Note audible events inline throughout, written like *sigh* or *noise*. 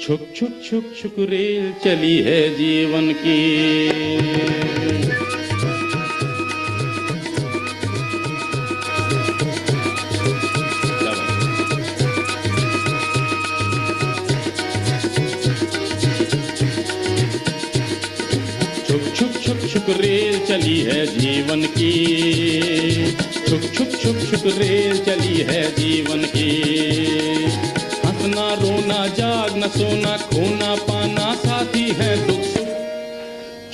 छुक छुक छुक छुक रेल चली है जीवन की? छुक छुक छुक छुक रेल चली है जीवन की छुक छुक छुक छुक रेल चली है जीवन की जागना सोना खोना पाना साथी है दुख।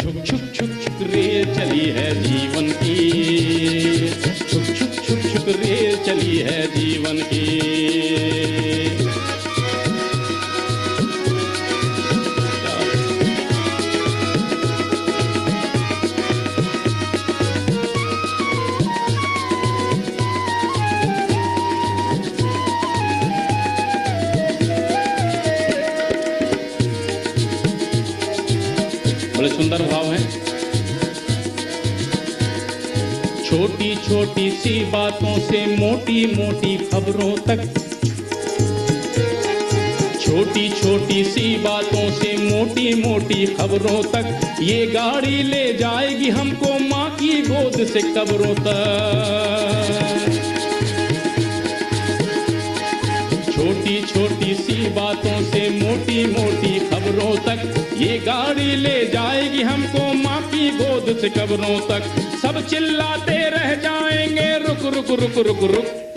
सुख छुक छुक छुक छुक रेल चली है जीवन की। छुक छुक छुक छुक रेल चली है जीवन मोटी खबरों तक। छोटी छोटी सी बातों से मोटी मोटी खबरों तक। ये गाड़ी ले जाएगी हमको माँ की गोद से कब्रों तक। छोटी छोटी सी बातों से मोटी मोटी खबरों तक। ये गाड़ी ले जाएगी हमको माँ की गोद से कब्रों तक। सब चिल्लाते रह जाएँगे, रुक रुक रुक रुक रुक। रेल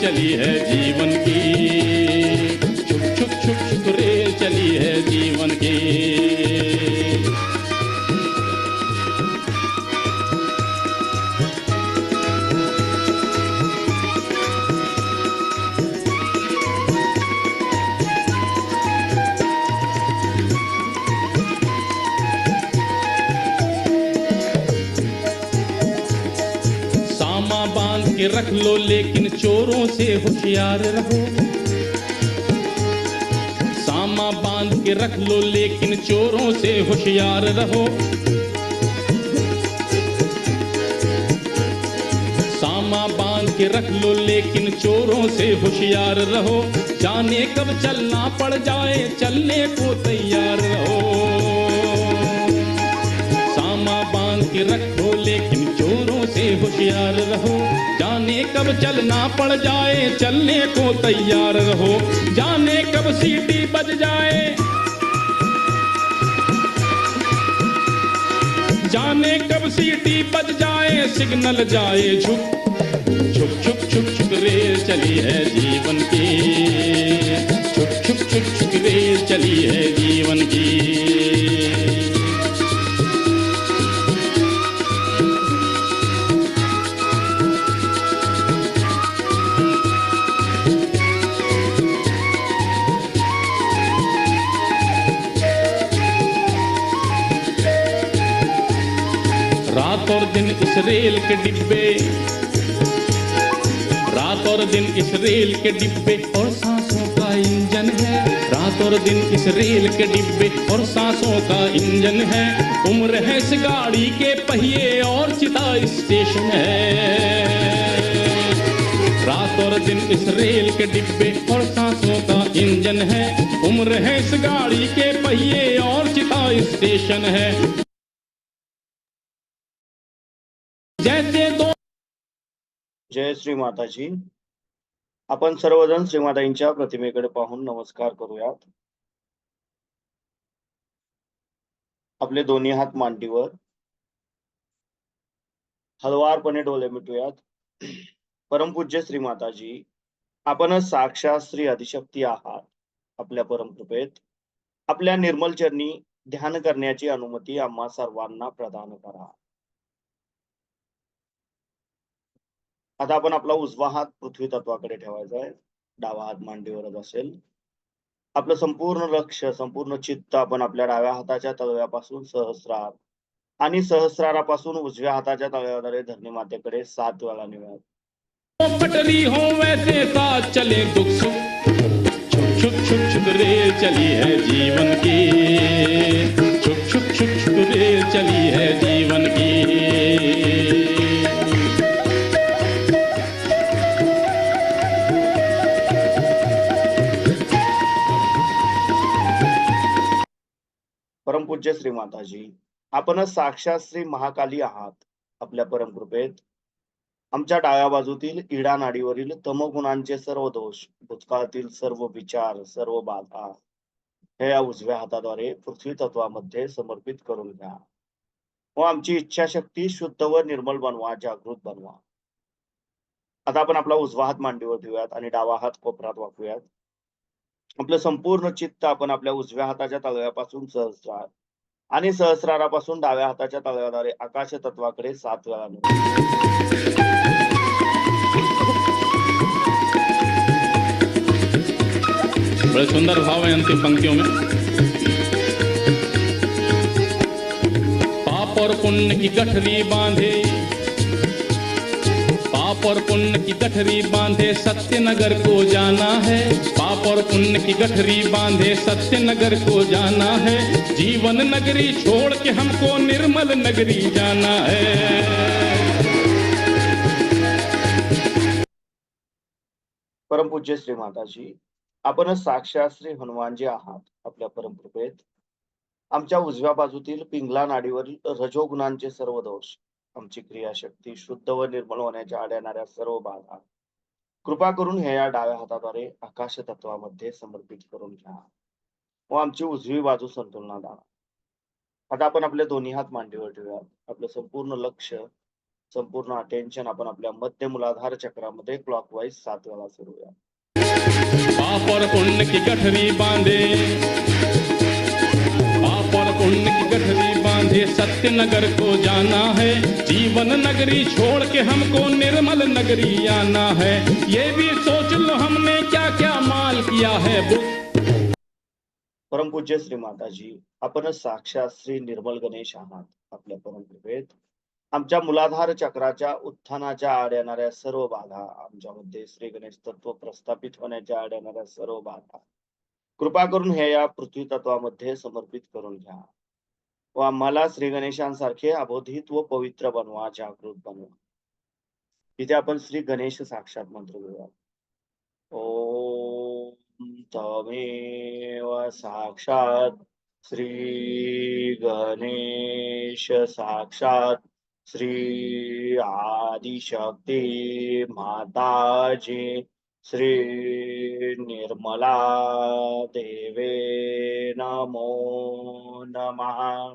चली है जीवन की। के रख लो, लेकिन चोरों से होशियार रहो। सामा बाँध के रख लो, लेकिन चोरों से होशियार रहो। सामा बाँध के रख लो, लेकिन चोरों से होशियार रहो। जाने कब चलना पड़ जाए, चलने को तैयार रहो। सामा बाँध के रखो लेकिन चोरों से होशियार रहो। जाने कब चलना पड़ जाए, चलने को तैयार रहो। जाने कब सीटी बज जाए। जाने कब सीटी बज जाए, सिग्नल जाए झुक। छुक छुक छुक छुक रेल चली है जीवन की। छुक छुक छुक छुक रेल चली है जीवन की। और दिन इस रेल के डिब्बे। रात और दिन इस रेल के डिब्बे। और सांसों का इंजन है। रात और दिन इस रेल के डिब्बे। और सांसों का इंजन है। उम्र है इस गाड़ी के पहिए और चिता स्टेशन है। रात और दिन इस रेल के डिब्बे। और सांसों का इंजन है। उम्र है इस गाड़ी के पहिए और चिता स्टेशन है। जय श्री माताजी. आपण सर्वजण श्रीमाताईंच्या प्रतिमेकडे पाहून नमस्कार करूयात. आपले दोन्ही हात मांडीवर. हलवारपणे डोले मिटूयात. परमपूज्य श्री माताजी आपणच साक्षात श्री अधिशक्ती आहात आपल्या परमकृपेत. आपल्या निर्मल चरणी ध्यान करण्याची अनुमती आम्हा सर्वांना प्रदान करा. आता आपण आपला उजवा हात पृथ्वी तत्वाकडे ठेवायचा आहे. डावा हात मांडीवरच असेल. आपलं संपूर्ण लक्ष संपूर्ण चित्त आपण आपल्या डाव्या हाताच्या तळव्यापासून सहस्रार आणि सहस्रारापासून उजव्या हाताच्या तळव्याद्वारे धरणी मातेकडे सात वेळा नेऊयात पटरी हो वैसे साथ चले दुख सुख. छुक छुक छुक छुक चली है जीवन की. छुक छुक छुक छुक रे चली है जीवन की. पूज्य श्री माताजी आपण साक्षात श्री महाकाली आहात आपल्या परमकृपेत. आमच्या डाव्या बाजूतील इडा नाडीवरील तमगुणांचे सर्व दोष भूतकाळातील सर्व विचार सर्व बाधा हे या उजव्या हाताद्वारे पृथ्वी तत्वामध्ये समर्पित करून घ्या. व आमची इच्छाशक्ती शुद्ध व निर्मल बनवा जागृत बनवा. आता आपण आपला उजवा हात मांडीवर ठेवूयात आणि डावा हात कोपरात वाकूयात. आपलं संपूर्ण चित्त आपण आपल्या उजव्या हाताच्या तळव्यापासून सहस्रार आणि सहस्रारापासून डाव्या हाताच्या तळव्याद्वारे आकाश तत्वाकडे सात वेळा बड़े सुंदर भाव है अंतिम पंक्तियों में। पाप और पुण्य की गठरी बांधे पाप और पुण्य की गठरी बांधे सत्य नगर को जाना है। पाप और पुण्य की गठरी बांधे सत्य नगर को जाना है। जीवन नगरी छोड़ के हमको निर्मल नगरी जाना है। परमपूज्य श्री माताजी आपण साक्षात श्री हनुमानजी आहात आपल्या परमकृपेत आमच्या उजव्या बाजूतील पिंगला नाडीवरील रजोगुणांचे सर्व दोष आमची क्रियाशक्ती शुद्ध व निर्मळ होण्याच्या आढळणाऱ्या सर्व बाधा कृपा करून हे या डाव्या हाताद्वारे आकाश तत्वामध्ये समर्पित करून घ्या. व आमची उजवी बाजू संतुलनात आणा. आता आपण आपले दोन्ही हात मांडीवर ठेवूयात. आपलं संपूर्ण लक्ष संपूर्ण अटेन्शन आपण आपल्या मध्य मुलाधार चक्रामध्ये क्लॉक वाईज सात वेळा फिरूया पापर पुण्य की गठरी बांधे. पापर पुण्य की गठरी बांधे सत्य नगर को जाना है। जीवन नगरी छोड़ के हमको निर्मल नगरी आना है। ये भी सोच लो हमने क्या क्या माल किया है। बुक परमपूज्य श्री माताजी आपण साक्षात श्री निर्मल गणेश आहात आपल्या परमकृपेत आमच्या मुलाधार चक्राच्या, उत्थानाच्या आड येणाऱ्या सर्व बाधा आमच्यामध्ये श्री गणेश तत्व प्रस्थापित होण्याच्या आड येणाऱ्या सर्व बाधा. कृपा करून हे या पृथ्वी तत्वामध्ये समर्पित करून घ्या. व आम्हाला श्री गणेशांसारखे अबोधित व पवित्र बनवा जागृत बनवा. इथे आपण श्री गणेश साक्षात मंत्र घेऊया. ओ तमेव साक्षात श्री गणेश साक्षात श्री आदिशक्ती माताजी श्री निर्मला देवे नमो नमः.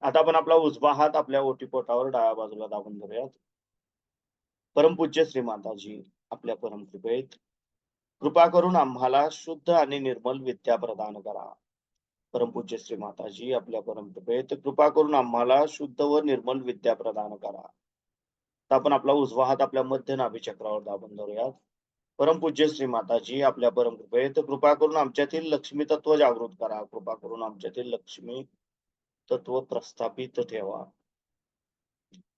आता आपण आपला उजवा हात आपल्या ओटीपोटावर डाव्या बाजूला दाबून धरूयात. परमपूज्य श्री माताजी आपल्या परमकृपेत कृपा करून आम्हाला शुद्ध आणि निर्मल विद्या प्रदान करा. परमपूज्य श्री माताजी आपल्या परमकृपेत कृपा करून आम्हाला शुद्ध व निर्मल विद्या प्रदान करा. तर आपण आपला उजवा हात आपल्या मध्य नाभी चक्रावर दाबून धरूयात. परमपूज्य श्री माताजी आपल्या परमकृपेत कृपा करून आमच्यातील लक्ष्मी तत्व जागृत करा. कृपा करून आमच्यातील लक्ष्मी तत्व प्रस्थापित ठेवा.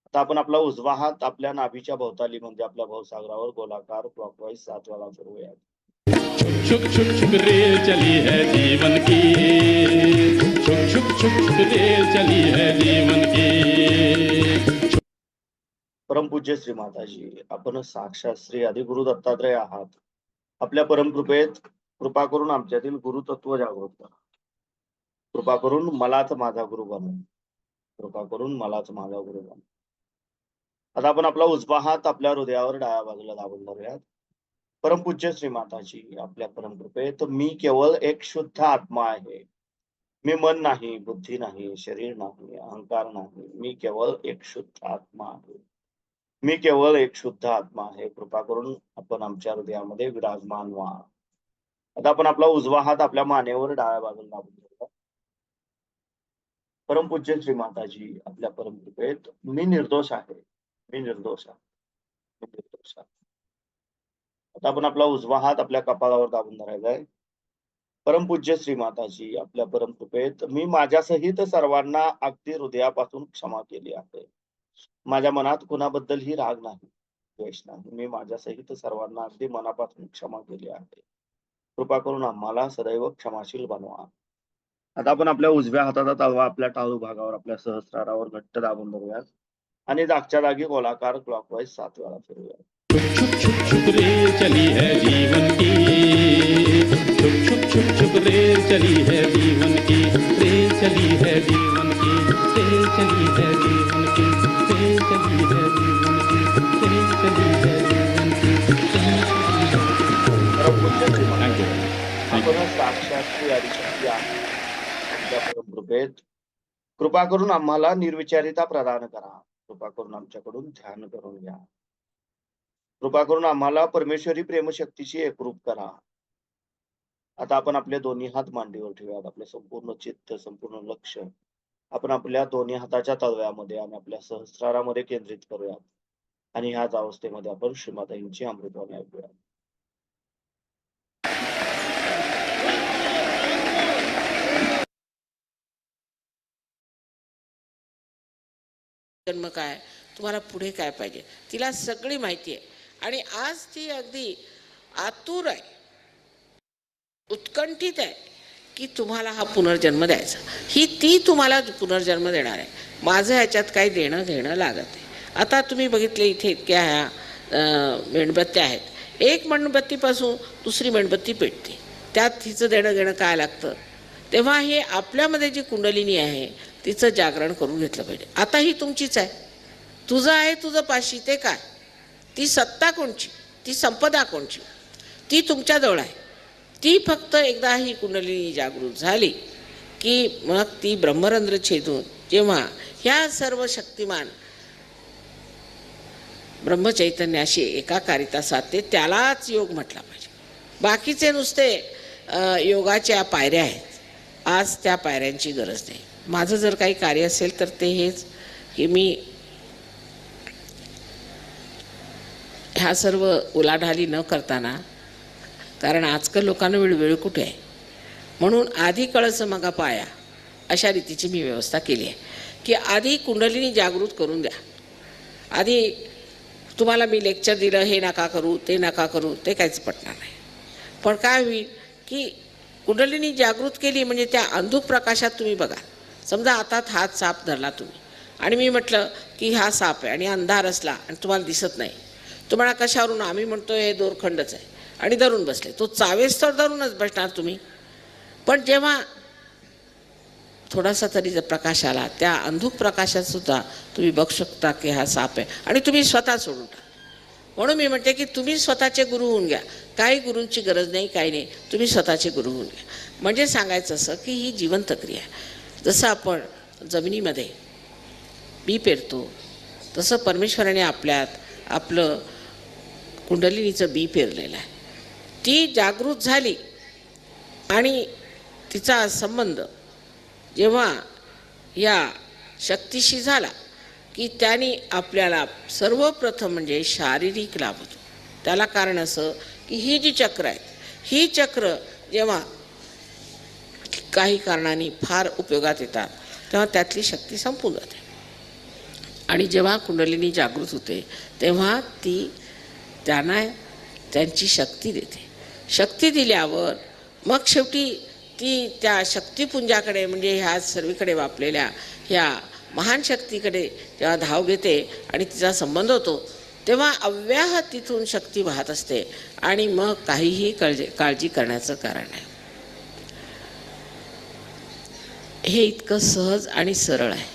आता आपण आपला उजवा हात आपल्या नाभीच्या भोवताली म्हणजे आपल्या भवसागरावर गोलाकार क्लॉकवाईज सात वेळा फिरवूयात. छुक छुक छुक रेल चली है जीवन की. छुक छुक छुक छुक रेल चली है जीवन की. परमपूज्य श्री माताजी आपण साक्षात श्री आदिगुरु दत्तात्रय आहात. आपल्या परमकृपेत कृपा करून आमच्यातील गुरुतत्व जागृत करा. कृपा करून मलाच माझा गुरु बनव. कृपा करून मलाच माझा गुरु बनव. आता आपण आपला उजवा हात आपल्या हृदयावर डाव्या बाजूला दाबून धरूयात. परमपूज्य श्री माताजी आपल्या परमकृपेत मी केवळ एक शुद्ध आत्मा आहे. मी मन नाही बुद्धी नाही शरीर नाही अहंकार नाही. मी केवळ एक शुद्ध आत्मा आहे. मी केवळ एक शुद्ध आत्मा आहे. कृपा करून आपण आमच्या हृदयामध्ये विराजमान व्हा. आता आपण आपला उजवा हात आपल्या मानेवर डाव्या बाजूला दाबून घेऊया. परमपूज्य श्री माताजी आपल्या परमकृपेत मी निर्दोष आहे. मी निर्दोष आहे. मी निर्दोष आहे. आता आपण आपला उजवा हात आपल्या कपाळावर दाबून धरायचा आहे परमपूज्य श्री माताजी आपल्या परमकृपेत मी माझ्यासहित सर्वांना अगदी हृदयापासून क्षमा केली आहे. माझ्या मनात कुणाबद्दलही राग नाही. द्वेष नाही. मी माझ्यासहित सर्वांना अगदी मनापासून क्षमा केली आहे. कृपा करून आम्हाला सदैव क्षमाशील बनवा. आता आपण आपल्या उजव्या हाताचा तळवा आपल्या टाळू भागावर आपल्या सहस्रारावर घट्ट दाबून धरूयात. आणि जागच्या जागी गोलाकार क्लॉकवाईज सात वेळा फिरूयात. चली है जीवन की चली है जीवन की चली है जीवन की चली है जीवन कृपा करून आम्हाला निर्विचारिता प्रदान करा. कृपा करून आमच्याकडून ध्यान करून घ्या. कृपा करून आम्हाला परमेश्वरी प्रेमशक्तीशी एकरूप करा. आता आपण आपले दोन्ही हात मांडीवर ठेवूयात. आपलं संपूर्ण चित्त संपूर्ण लक्ष आपण आपल्या दोन्ही हाताच्या तळव्यामध्ये आणि आपल्या सहस्रारामध्ये केंद्रित करूयात. आणि ह्याच अवस्थेमध्ये आपण श्रीमाताईंची अमृतवाणी ऐकूया जन्म काय तुम्हाला पुढे काय पाहिजे? तिला सगळी माहिती आहे. आणि आज ती अगदी आतुर आहे. उत्कंठित आहे. की तुम्हाला हा पुनर्जन्म द्यायचा. ही ती तुम्हाला पुनर्जन्म देणार आहे. माझं ह्याच्यात काही देणं घेणं लागत आहे आता तुम्ही बघितले इथे इतक्या ह्या मेणबत्त्या आहेत. एक मेणबत्तीपासून दुसरी मेणबत्ती पेटते. त्यात तिचं देणं घेणं काय लागतं? तेव्हा हे आपल्यामध्ये जी कुंडलिनी आहे तिचं जागरण करून घेतलं पाहिजे. आता ही तुमचीच आहे. तुझं आहे तुझं पाशी ते काय? ती सत्ता कोणची? ती संपदा कोणची? ती तुमच्याजवळ आहे. ती फक्त एकदा ही कुंडलिनी जागृत झाली की मग ती ब्रह्मरंध्र छेदून जेव्हा ह्या सर्व शक्तिमान ब्रह्मचैतन्याशी एकाकारिता साधते त्यालाच योग म्हटला पाहिजे. बाकीचे नुसते योगाच्या पायऱ्या आहेत. आज त्या पायऱ्यांची गरज नाही. माझं जर काही कार्य असेल तर ते हेच की मी ह्या सर्व उलाढाली न करताना कारण आजकाल लोकांना वेळ वेळ कुठे आहे? म्हणून आधी कळसं मगा पाया अशा रीतीची मी व्यवस्था केली आहे. की आधी कुंडलीनी जागृत करून द्या. आधी तुम्हाला मी लेक्चर दिलं हे नका करू ते नका करू ते काहीच पटणार नाही. पण काय होईल की कुंडलीनी जागृत केली म्हणजे त्या अंधुक प्रकाशात तुम्ही बघा. समजा हातात हात साप धरला तुम्ही. आणि मी म्हटलं की हा साप आहे आणि अंधार असला आणि तुम्हाला दिसत नाही. तुम्हाला कशावरून? आम्ही म्हणतो हे दोरखंडच आहे. आणि धरून बसले. तो चावेस तर धरूनच बसणार तुम्ही. पण जेव्हा थोडासा तरी जर प्रकाश आला त्या अंधुक प्रकाशात सुद्धा तुम्ही बघू शकता की हा साप आहे. आणि तुम्ही स्वतः सोडून टाका. म्हणून मी म्हणते की तुम्ही स्वतःचे गुरु होऊन घ्या. काही गुरूंची गरज नाही काही नाही. तुम्ही स्वतःचे गुरु होऊन घ्या. म्हणजे सांगायचं असं की ही जिवंत क्रिया आहे. जसं आपण जमिनीमध्ये बी पेरतो तसं परमेश्वराने आपल्यात आपलं कुंडलिनीचं बी पेरलेलं आहे. ती जागृत झाली. आणि तिचा संबंध जेव्हा या शक्तीशी झाला की त्याने आपल्याला सर्वप्रथम म्हणजे शारीरिक लाभ होतो त्याला कारण असं की ही जी चक्र आहेत ही चक्र जेव्हा काही कारणाने फार उपयोगात येतात तेव्हा त्यातली शक्ती संपून जाते. आणि जेव्हा कुंडलिनी जागृत होते तेव्हा ती त्यांना त्यांची शक्ती देते. शक्ती दिल्यावर मग शेवटी ती त्या शक्तिपुंजाकडे म्हणजे ह्या सर्वीकडे वापलेल्या ह्या महान शक्तीकडे जेव्हा धाव घेते आणि तिचा संबंध होतो तेव्हा अव्याह तिथून शक्ती वाहत असते आणि मग काहीही काळजी काळजी करण्याचं कारण आहे. हे इतकं सहज आणि सरळ आहे.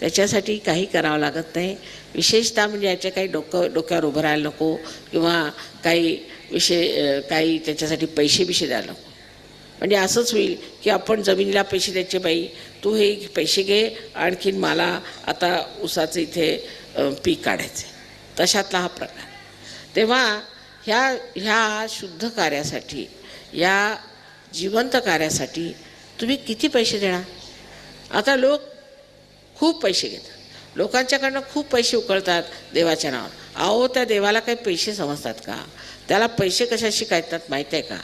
त्याच्यासाठी काही करावं लागत नाही. विशेषतः म्हणजे याच्या काही डोकं डोक्यावर उभं राहायला नको किंवा काही विषय काही त्याच्यासाठी पैसे बिशे द्यायला नको. म्हणजे असंच होईल की आपण जमिनीला पैसे द्यायचे बाई तू हे पैसे घे आणखीन मला आता ऊसाचं इथे पीक काढायचं आहे तशातला हा प्रकार. तेव्हा ह्या ह्या शुद्ध कार्यासाठी या जिवंत कार्यासाठी तुम्ही किती पैसे देणार? आता लोक खूप पैसे घेतात. लोकांच्याकडनं खूप पैसे उकळतात देवाच्या नावावर. अहो त्या देवाला काही पैसे समजतात का? त्याला पैसे कशाशी काढतात माहीत आहे का?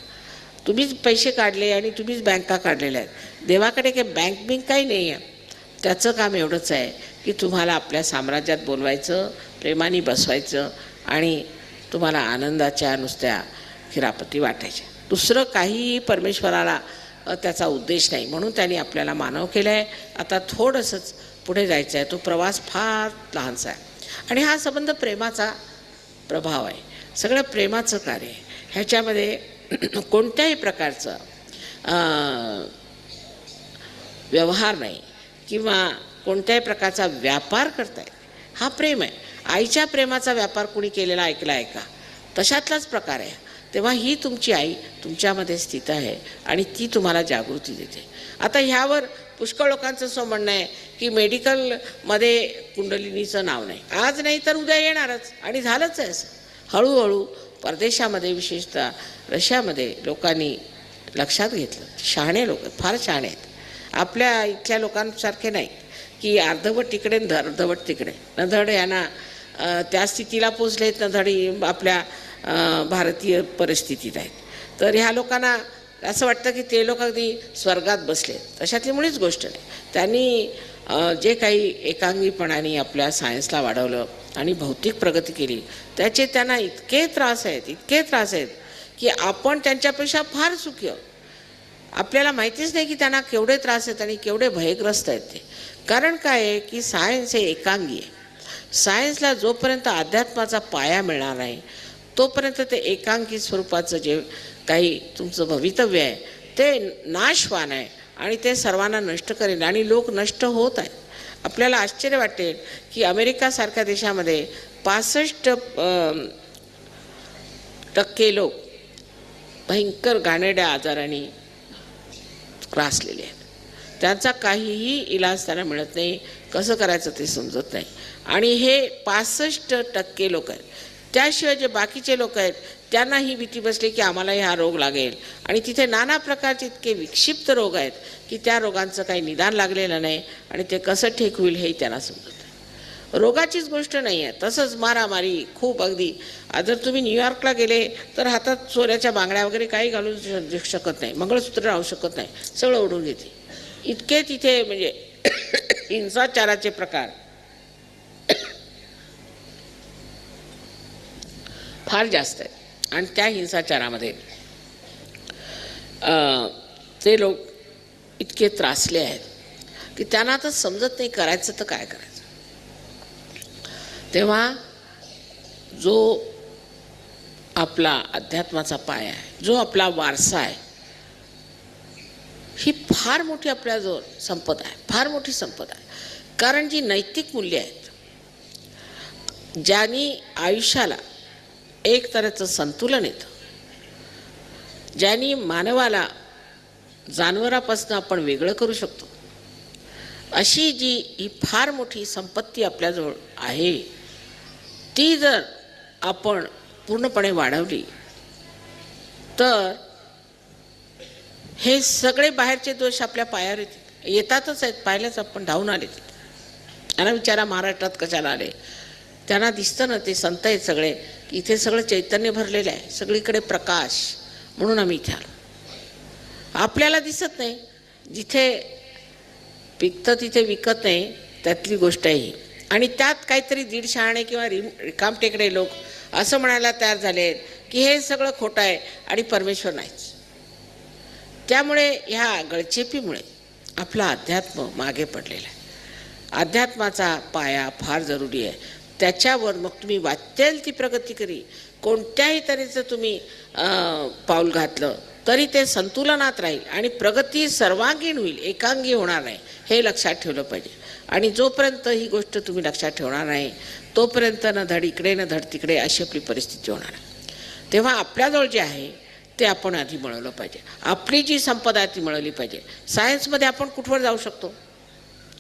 तुम्हीच पैसे काढले आणि तुम्हीच बँका काढलेल्या आहेत. देवाकडे काही बँक बिंक काही नाही आहे त्याचं काम एवढंच आहे की तुम्हाला आपल्या साम्राज्यात बोलवायचं प्रेमाने बसवायचं आणि तुम्हाला आनंदाच्या नुसत्या खिरापती वाटायच्या. दुसरं काहीही परमेश्वराला त्याचा उद्देश नाही. म्हणून त्यांनी आपल्याला मानव केलं आहे आता थोडंसंच पुढे जायचं आहे तो प्रवास फार लहानसा आहे. आणि हा संबंध प्रेमाचा प्रभाव आहे. सगळं प्रेमाचं कार्य. ह्याच्यामध्ये *clears throat* कोणत्याही प्रकारचं व्यवहार नाही किंवा कोणत्याही प्रकारचा व्यापार करताय हा प्रेम आहे. आईच्या प्रेमाचा व्यापार कुणी केलेला ऐकला आहे का? तशातलाच प्रकार आहे. तेव्हा ही तुमची आई तुमच्यामध्ये स्थित आहे आणि ती तुम्हाला जागृती देते. आता ह्यावर पुष्कळ लोकांचं असं म्हणणं आहे की मेडिकलमध्ये कुंडलिनीचं नाव नाही. आज नाही तर उद्या येणारच आणि झालंच आहे असं. हळूहळू परदेशामध्ये विशेषतः रशियामध्ये लोकांनी लक्षात घेतलं. शहाणे लोक फार शहाणे आहेत. आपल्या इथल्या लोकांसारखे नाही की अर्धवट तिकडे न अर्धवट तिकडे. नधड यांना त्या स्थितीला पोचलेत. न धडी आपल्या भारतीय परिस्थितीत आहेत. तर ह्या लोकांना असं वाटतं की ते लोक अगदी स्वर्गात बसले तशातली मुळीच गोष्ट नाही. त्यांनी जे काही एकांगीपणाने आपल्या सायन्सला वाढवलं आणि भौतिक प्रगती केली त्याचे त्यांना इतके त्रास आहेत इतके त्रास आहेत की आपण त्यांच्यापेक्षा फार सुखी आहोत. आपल्याला माहितीच नाही की त्यांना केवढे त्रास आहेत आणि केवढे भयग्रस्त आहेत ते. कारण काय आहे की सायन्स हे एकांगी आहे. सायन्सला जोपर्यंत अध्यात्माचा पाया मिळणार नाही तोपर्यंत ते एकांकी स्वरूपाचं जे काही तुमचं भवितव्य आहे ते नाशवान आहे. आणि ते सर्वांना नष्ट करेल आणि लोक नष्ट होत आहेत. आपल्याला आश्चर्य वाटेल की अमेरिकासारख्या देशामध्ये पासष्ट टक्के लोक भयंकर घाणेड्या आजाराने त्रासलेले आहेत. त्यांचा काहीही इलाज त्यांना मिळत नाही. कसं करायचं ते समजत नाही. आणि हे पासष्ट टक्के लोक आहेत. त्याशिवाय जे बाकीचे लोक आहेत त्यांना ही भीती बसली की आम्हाला हा रोग लागेल. आणि तिथे नाना प्रकारचे इतके विक्षिप्त रोग आहेत की त्या रोगांचं काही निदान लागलेलं नाही आणि ते कसं ठीक होईल हेही त्यांना समजत रोगाचीच गोष्ट नाही आहे तसंच मारामारी खूप अगदी. जर तुम्ही न्यूयॉर्कला गेले तर हातात सोन्याच्या बांगड्या वगैरे काही घालून शकत नाही. मंगळसूत्र राहू शकत नाही. सगळं ओढून घेते. इतके तिथे म्हणजे *coughs* हिंसाचाराचे प्रकार. *coughs* फार जास्त आहेत. आणि त्या हिंसाचारामध्ये अं, ते लोक इतके त्रासले आहेत की त्यांना आता समजत नाही करायचं तर काय करायचं. तेव्हा जो आपला अध्यात्माचा पाय आहे जो आपला वारसा आहे ही फार मोठी आपल्याजवळ संपदा आहे फार मोठी संपदा आहे. कारण जी नैतिक मूल्य आहेत ज्यांनी आयुष्याला एक तऱ्हेचं संतुलन येतं. ज्यांनी मानवाला जानवरापासून आपण वेगळं करू शकतो. अशी जी ही फार मोठी संपत्ती आपल्याजवळ आहे ती जर आपण पूर्णपणे वाढवली तर हे सगळे बाहेरचे दोष आपल्या पायावर येतील. येतातच आहेत पाहिल्याच आपण धावून आले. ते त्यांना विचारा महाराष्ट्रात कशाला आले? त्यांना दिसतं ना ते संत आहेत सगळे. की इथे सगळं चैतन्य भरलेलं आहे. सगळीकडे प्रकाश म्हणून आम्ही इथे आलो. आपल्याला दिसत नाही. जिथे पिकतं तिथे विकत नाही त्यातली गोष्ट आहे ही. आणि त्यात काहीतरी दीड शहाणे किंवा रिम रिकामटेकडे लोक असं म्हणायला तयार झाले आहेत की हे सगळं खोटं आहे आणि परमेश्वर नाहीच. त्यामुळे ह्या गळचेपीमुळे आपला अध्यात्म मागे पडलेला आहे. अध्यात्माचा पाया फार जरुरी आहे. त्याच्यावर मग तुम्ही वाचेल ती प्रगती करी. कोणत्याही तऱ्हेचं तुम्ही पाऊल घातलं तरी ते संतुलनात राहील आणि प्रगती सर्वांगीण होईल एकांगी होणार नाही हे लक्षात ठेवलं पाहिजे. आणि जोपर्यंत ही गोष्ट तुम्ही लक्षात ठेवणार नाही तोपर्यंत न धड इकडे न धड तिकडे अशी आपली परिस्थिती होणार आहे तेव्हा आपल्याजवळ जे आहे ते आपण आधी मिळवलं पाहिजे. आपली जी संपदा आहे ती मिळवली पाहिजे. सायन्समध्ये आपण कुठवर जाऊ शकतो?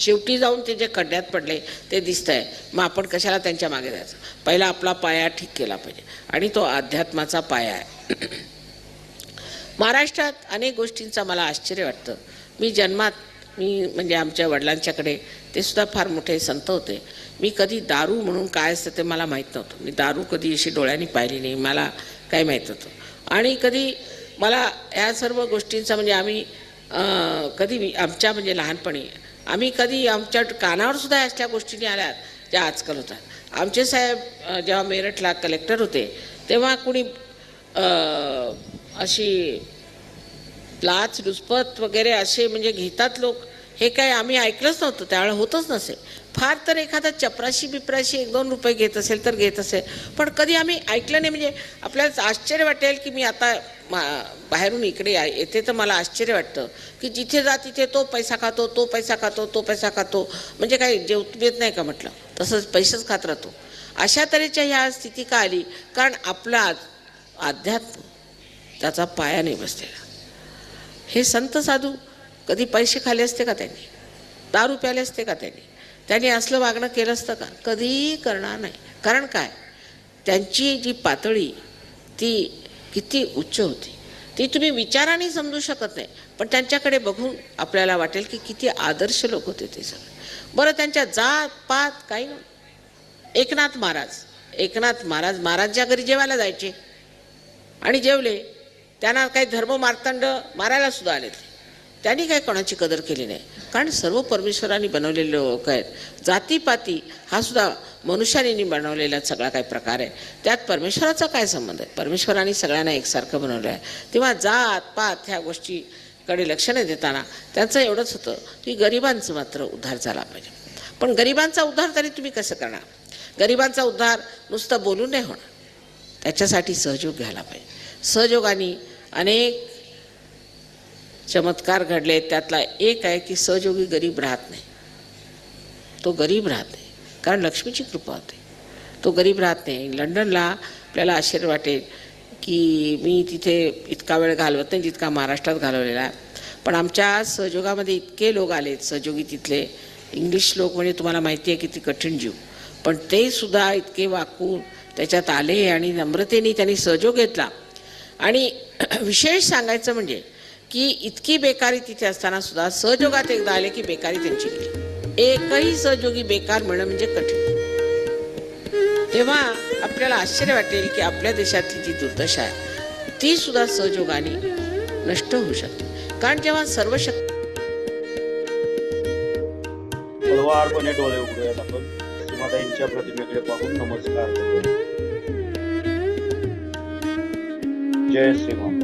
शेवटी जाऊन ते जे खड्ड्यात पडले ते दिसत आहे मग आपण कशाला त्यांच्या मागे जायचं? पहिला आपला पाया ठीक केला पाहिजे. आणि तो अध्यात्माचा पाया आहे. *clears throat* महाराष्ट्रात अनेक गोष्टींचा मला आश्चर्य वाटतं. मी जन्मात मी म्हणजे आमच्या वडिलांच्याकडे ते सुद्धा फार मोठे संत होते. मी कधी दारू म्हणून काय असतं ते मला माहीत नव्हतं. मी दारू कधी अशी डोळ्यांनी पाहिली नाही मला काय माहीत होतं आणि कधी मला या सर्व गोष्टींचा म्हणजे आम्ही कधी आमच्या म्हणजे लहानपणी आम्ही कधी आमच्या कानावर सुद्धा असल्या गोष्टी आल्यात ज्या आजकाल होतात. आमचे साहेब जेव्हा मेरठला कलेक्टर होते तेव्हा कुणी अशी लाच लुचपत वगैरे असे म्हणजे घेतात लोक हे काय आम्ही ऐकलंच नव्हतं त्यावेळेला होतच नसेल फार तर एखादा चपराशी बिपराशी एक दोन रुपये घेत असेल तर घेत असेल पण कधी आम्ही ऐकलं नाही म्हणजे आपल्याला आश्चर्य वाटेल की मी आता मा- बाहेरून इकडे या- येते तर मला आश्चर्य वाटतं की जिथे जा तिथे तो पैसा खातो तो पैसा खातो तो पैसा खातो. म्हणजे काय जेवत नाही का म्हटलं? तसंच पैसेच खात राहतो. अशा तऱ्हेच्या ह्या स्थिती का आली? कारण आपला अध्यात्म त्याचा पाया नाही बसलेला. हे संत साधू कधी पैसे खाले असते का त्यांनी? दारू प्याले असते का त्यांनी? त्यांनी असलं वागणं केलं असतं का? कधीही करणार नाही. कारण काय? त्यांची जी पातळी ती किती उच्च होती. ती तुम्ही विचाराने समजू शकत नाही. पण त्यांच्याकडे बघून आपल्याला वाटेल की किती आदर्श लोक होते ते सगळे. बरं त्यांच्या जात पात काही एकनाथ महाराज एकनाथ महाराज महाराजच्या घरी जेवायला जायचे. आणि जेवले. त्यांना काही धर्म मार्तंड मारायला सुद्धा आले ते त्यांनी काही कोणाची कदर केली नाही. कारण सर्व परमेश्वरांनी बनवलेले लोक आहेत. जातीपाती हा सुद्धा मनुष्याने बनवलेला सगळा काही प्रकार आहे. त्यात परमेश्वराचा काय संबंध आहे? परमेश्वराने सगळ्यांना एकसारखं बनवलं आहे तेव्हा जात पात ह्या गोष्टीकडे लक्ष न देताना त्यांचं एवढंच होतं की गरिबांचं मात्र उद्धार झाला पाहिजे. पण गरिबांचा उद्धार तरी तुम्ही कसं करणार? गरिबांचा उद्धार नुसतं बोलून नाही होणार. त्याच्यासाठी सहयोग घ्यायला पाहिजे. सहयोगाने अनेक चमत्कार घडले त्यातला एक आहे की सहयोगी गरीब राहत नाही. तो गरीब राहत नाही. कारण लक्ष्मीची कृपा होते. तो गरीब राहत नाही. लंडनला आपल्याला आश्चर्य वाटेल की मी तिथे इतका वेळ घालवत नाही जितका महाराष्ट्रात घालवलेला आहे. पण आमच्या सहयोगामध्ये इतके लोक आलेत सहयोगी तिथले. इंग्लिश लोक म्हणजे तुम्हाला माहिती आहे किती कठीण जीव. पण ते सुद्धा इतके वाकून त्याच्यात आले आणि नम्रतेने त्यांनी सहयोग घेतला. आणि *clears throat* विशेष सांगायचं म्हणजे की इतकी बेकारी तिथे असताना सुद्धा सहयोगात एकदा आले की बेकारी त्यांची गेली. एकही सहयोगी बेकार म्हणणं म्हणजे कठीण. तेव्हा आपल्याला आश्चर्य वाटेल की आपल्या देशातली जी दुर्दशा आहे ती सुद्धा सहयोगाने नष्ट होऊ शकते. कारण जेव्हा सर्व शक्ती हळवारपणे डोळे उघडूयात आपण. सीमाताईंच्या प्रतिमेकडे पाहून नमस्कार जय जय श्रीमान